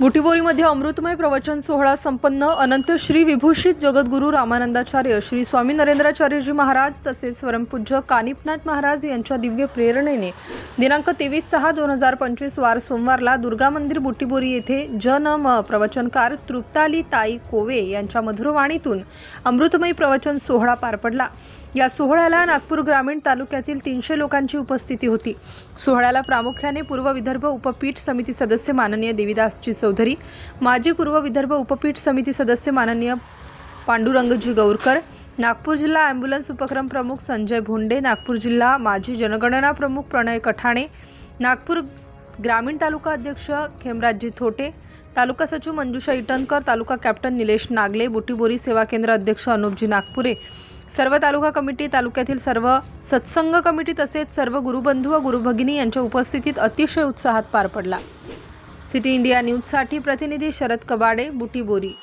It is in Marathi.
बुटीबोरीमध्ये अमृतमय प्रवचन सोहळा संपन्न. अनंत श्री विभूषित जगद्गुरू रामानंदाचार्य श्री स्वामी नरेंद्राचार्यजी महाराज तसेच परमपूज्य कानिपनाथ महाराज यांच्या दिव्य प्रेरणेने दिनांक तेवीस सहा दोन हजार पंचवीस वार सोमवारला दुर्गा मंदिर बुटीबोरी येथे जन म प्रवचनकार तृप्ताली ताई कोवे यांच्या मधुरवाणीतून अमृतमय प्रवचन सोहळा पार पडला. या सोहळ्याला नागपूर ग्रामीण तालुक्यातील तीनशे लोकांची उपस्थिती होती. सोहळ्याला प्रामुख्याने पूर्व विदर्भ उपपीठ समिती सदस्य माननीय देविदासजी चौधरी माजी पूर्व विदर्भ उपपीठ समिती सदस्य माननीय पांडुरंगजी गौरकर नागपूर जिल्हा ॲम्ब्युलन्स उपक्रम प्रमुख संजय भोंडे नागपूर जिल्हा माजी जनगणना प्रमुख प्रणय कठाणे नागपूर ग्रामीण तालुका अध्यक्ष खेमराजजी थोटे तालुका सचिव मंजुषा इटनकर तालुका कॅप्टन निलेश नागले बुटीबोरी सेवा केंद्र अध्यक्ष अनुपजी नागपुरे सर्व तालुका कमिटी तालुक्यातील सर्व सत्संग कमिटी तसेच सर्व गुरुबंधू व गुरुभगिनी यांच्या उपस्थितीत अतिशय उत्साहात पार पडला. सिटी इंडिया न्यूजसाठी प्रतिनिधी शरद कबाडे बुटीबोरी.